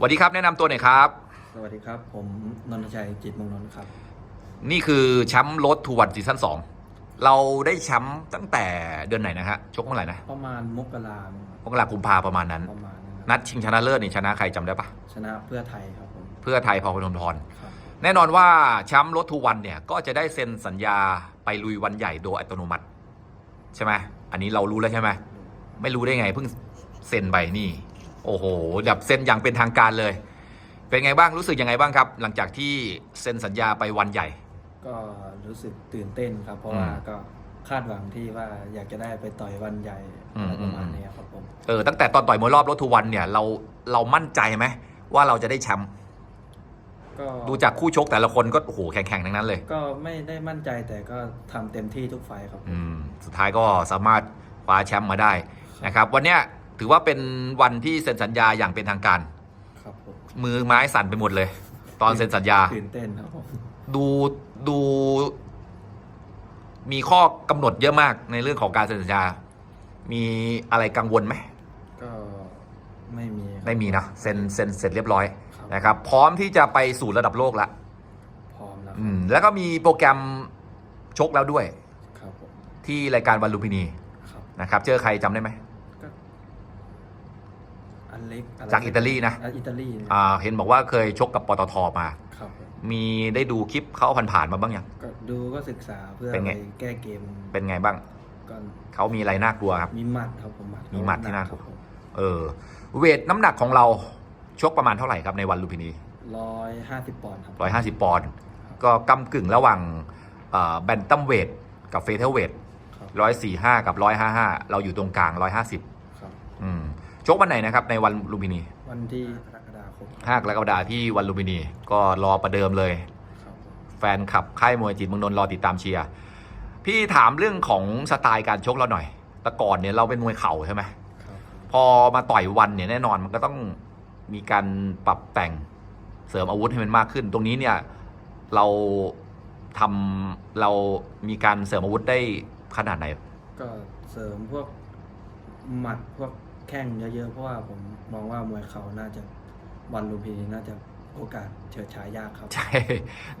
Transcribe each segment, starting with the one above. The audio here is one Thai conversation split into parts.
สวัสดีครับแนะนำตัวหน่อยครับ สวัสดีครับ ผมนนทชัยจิตรมงนนท์ครับ นี่คือแชมป์รถทูวันซีซั่นสองเราได้แชมป์ตั้งแต่เดือนไหนนะฮะชกเมื่อไหร่นะประมาณมกราคมมกรากุมภาประมาณนั้น ประมาณนั้นครับนัดชิงชนะเลิศนี่ชนะใครจำได้ปะชนะเพื่อไทยครับผมเพื่อไทยพอพนมทรครับแน่นอนว่าแชมป์รถทูวันเนี่ยก็จะได้เซ็นสัญญาไปลุยวันใหญ่โดยอัตโนมัติ ใช่ไหมอันนี้เรารู้แล้วใช่ไหมไม่รู้ได้ไงเพิ่งเซ็นไปนี่ โอ้โหแบบเซ็นอย่างเป็นทางการเลย เป็นไงบ้างรู้สึกยังไงบ้างครับ หลังจากที่เซ็นสัญญาไปวันใหญ่ ก็รู้สึกตื่นเต้นครับ เพราะอืมว่าก็คาดหวังที่ว่าอยากจะได้ไปต่อยวันใหญ่อืม อะไรประมาณนี้ครับผมเออตั้งแต่ตอนต่อยมวยรอบรถทูวันเนี่ยเราเรามั่นใจไหมว่าเราจะได้แชมป์ก็ดูจากคู่ชกแต่ละคนก็โอ้โหแข่งๆทั้งนั้นเลย ก็ไม่ได้มั่นใจแต่ก็ทำเต็มที่ทุกไฟล์ครับผมอืมสุดท้ายก็สามารถคว้าแชมป์มาได้นะครับ วันเนี้ย ถือว่าเป็นวันที่เซ็นสัญญาอย่างเป็นทางการ ครับผมมือไม้สั่นไปหมดเลย ตอนเซ็นสัญญา ตื่นเต้นครับผมดูดู มีข้อกำหนดเยอะมากในเรื่องของการเซ็นสัญญา มีอะไรกังวลไหมก็ไม่มีครับ ไม่มีนะเซ็นเซ็นเสร็จเรียบร้อยครับ นะครับ พร้อมที่จะไปสู่ระดับโลกละพร้อมแล้วอืมแล้วก็มีโปรแกรมชกแล้วด้วย ครับผมที่รายการวันลุมพินีครับ นะครับ เจอใครจำได้ไหมก็อัน เล็กจากอิตาลีนะอิตาลีอ่าเห็นบอกว่าเคยชกกับปตทมา ครับมีได้ดูคลิปเขาผ่านๆมาบ้างยัง ก็ดูก็ศึกษาเพื่อไปแก้เกมเป็นไงบ้างเขามีอะไรน่ากลัวครับ มีหมัดครับผมหมัดมีหมัดที่น่ากลัวเออ เวทน้ำหนักของเราชกประมาณเท่าไหร่ครับในวันลุมพินี ร้อยห้าสิบปอนด์ครับร้อยห้าสิบปอนด์ก็กำกึ่งระหว่างแบนตัมเวทกับเฟเธอร์เวทร้อยสี่ห้ากับร้อยห้าห้าเราอยู่ตรงกลางร้อยห้าสิบ ชกวันไหนนะครับในวันลุมพินี วันที่กรกฎาคมห้ากรกฎาคมที่วันลุมพินี ก็รอประเดิมเลย ครับผมแฟนคลับค่ายมวยจิตรเมืองนนท์รอติดตามเชียร์พี่ถามเรื่องของสไตล์การชกเราหน่อย แต่ก่อนเนี่ยเราเป็นมวยเข่าใช่ไหมครับพอมาต่อยวันเนี่ยแน่นอนมันก็ต้องมีการปรับแต่งเสริมอาวุธให้มันมากขึ้น ตรงนี้เนี่ยเราทำเรามีการเสริมอาวุธได้ขนาดไหน ก็เสริมพวกหมัดพวก แข้งเยอะๆ เพราะว่าผมมองว่ามวยเขาน่าจะวันลุมพินีน่าจะโอกาสเฉิดฉายยากครับ ใช่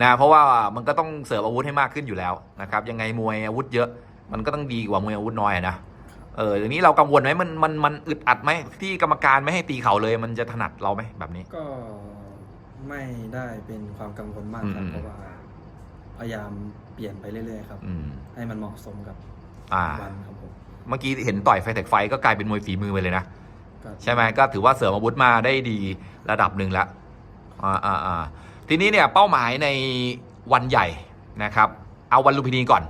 นะเพราะว่ามันก็ต้องเสริมอาวุธให้มากขึ้นอยู่แล้วนะครับยังไงมวยอาวุธเยอะ มันก็ต้องดีกว่ามวยอาวุธน้อยอะนะเออทีนี้เรากังวลไหมมันมันมันอึดอัดไหมที่กรรมการไม่ให้ตีเข่าเลย มันจะถนัดเราไหมแบบนี้ ก็ไม่ได้เป็นความกังวลมากครับอืมเพราะว่าพยายามเปลี่ยนไปเรื่อยๆครับอืมให้มันเหมาะสมกับอ่าวันครับผม เมื่อกี้เห็นต่อยไฟแท็กไฟก็กลายเป็นมวยฝีมือไปเลยนะก็ใช่ไหมก็ถือว่าเสริมอาวุธมาได้ดีระดับหนึ่งแล้วอ่าอ่าอ่าทีนี้เนี่ยเป้าหมายในวันใหญ่นะครับ เอาวันลุมพินีก่อน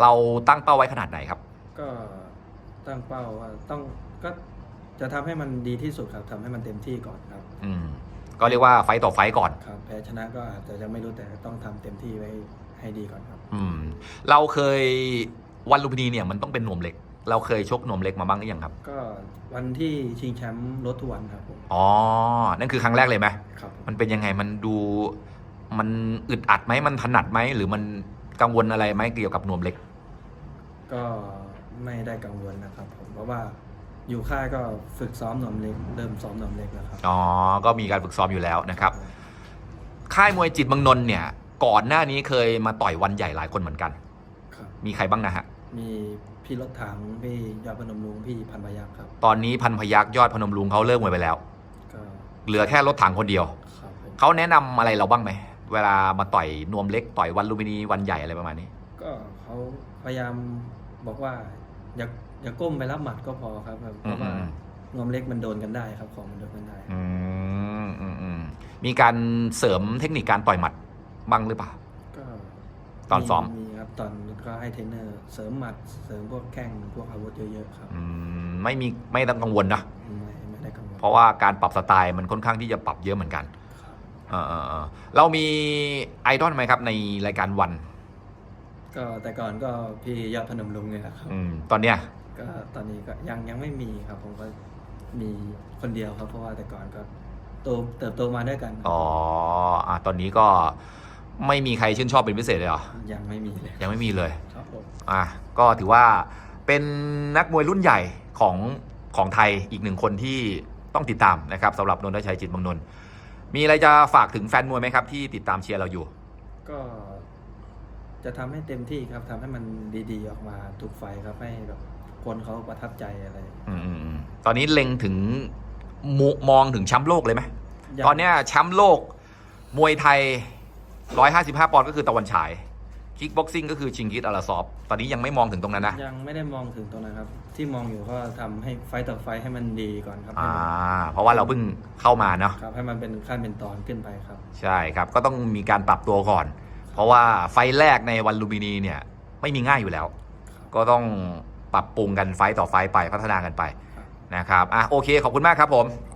เราตั้งเป้าไว้ขนาดไหนครับ ก็ตั้งเป้าว่าต้องก็จะทำให้มันดีที่สุดครับทำให้มันเต็มที่ก่อนครับ อืมก็เรียกว่าไฟต์ต่อไฟต์ก่อนครับแพ้ชนะก็อาจจะยังไม่รู้แต่ต้องทำเต็มที่ไว้ให้ดีก่อนครับ อืม เราเคยวันลุมพินีเนี่ยมันต้องเป็นหนวมเหล็ก เราเคยชกหนวมเหล็กมาบ้างหรือยังครับ ก็วันที่ชิงแชมป์รถทวนครับผมอ๋อ นั่นคือครั้งแรกเลยไหมครับผมมันเป็นยังไงมันดูมันอึดอัดไหมมันถนัดไหมหรือมันกังวลอะไรไหมเกี่ยวกับหนวมเหล็ก ก็ไม่ได้กังวลนะครับผมเพราะว่าอยู่ค่ายก็ฝึกซ้อมหนอมเล็กเริ่มซ้อมหนอมเล็กแล้วครับ อ๋อ ก็มีการฝึกซ้อมอยู่แล้วนะครับ ค่ายมวยจิตรเมืองนนท์เนี่ย ก่อนหน้านี้เคยมาต่อยวันใหญ่หลายคนเหมือนกัน ครับ มีใครบ้างนะฮะ มีพี่รถถังพี่ยอดพนมรุ้งพี่พันพยักษ์ครับ ตอนนี้พันพยักษ์ยอดพนมรุ้งเขาเลิกมวยไปแล้ว ก็เหลือแค่รถถังคนเดียว ครับผมเขาแนะนำอะไรเราบ้างไหม เวลามาต่อยนวมเล็กต่อยวันลุมพินีวันใหญ่อะไรประมาณนี้ ก็เขาพยายามบอกว่า อย่าอย่าก้มไปรับหมัดก็พอครับเพราะว่าอืมนวมเล็กมันโดนกันได้ครับของมันโดนกันได้อืมอืมอืมมีการเสริมเทคนิคการต่อยหมัดบ้างหรือเปล่า ก็ตอนซ้อม มี ครับ ตอนก็ให้เทรนเนอร์เสริมหมัด เสริมพวกแข้งพวกอาวุธเยอะๆครับอืมไม่มีไม่ต้องกังวลนะ ไม่ไม่ได้กังวลเพราะว่าการปรับสไตล์มันค่อนข้างที่จะปรับเยอะเหมือนกันครับ เออเออเออเรามีไอดอลไหมครับในรายการวันก็แต่ก่อนก็พี่ยอดพนมรุ้งเนี่ยแหละครับ อืมตอนเนี้ยก็ตอนนี้ก็ยังยังไม่มีครับ ผมก็มีคนเดียวครับ เพราะว่าแต่ก่อนก็โตเติบโตมาด้วยกัน อ๋ออะตอนนี้ก็ ไม่มีใครชื่นชอบเป็นพิเศษเลยเหรอ ยังไม่มีเลยยังไม่มีเลยครับผมอะก็ถือว่าเป็นนักมวยรุ่นใหญ่ของของไทยอีกหนึ่งคนที่ต้องติดตามนะครับสำหรับนนทชัยจิตเมืองนนท์มีอะไรจะฝากถึงแฟนมวยไหมครับ ที่ติดตามเชียร์เราอยู่ ก็จะทำให้เต็มที่ครับทำให้มันดีๆออกมาทุกไฟล์ครับให้แบบคนเขาประทับใจอะไรอืมอืมอืมตอนนี้เล็งถึงมุมองถึงแชมป์โลกเลยไหม ยังตอนเนี้ยแชมป์โลกมวยไทย 155 ปอนด์ก็คือตะวันฉาย คิกบ็อกซิ่งก็คือชิงกิสอาราซอฟ ตอนนี้ยังไม่มองถึงตรงนั้นนะ ยังไม่ได้มองถึงตรงนั้นครับ ที่มองอยู่ก็ทำให้ไฟต์ต่อไฟต์ให้มันดีก่อนครับให้อ่ามันเพราะว่าเราเพิ่งเข้ามาเนาะ ครับให้มันเป็นขั้นเป็นตอนขึ้นไปครับ ใช่ครับ ก็ต้องมีการปรับตัวก่อน เพราะว่าไฟล์แรกในวันลูมพินีเนี่ยไม่มีง่ายอยู่แล้ว ก็ต้องปรับปรุงกันไฟล์ต่อไฟล์ไปพัฒนากันไปครับ นะครับ อะโอเค ขอบคุณมากครับผมข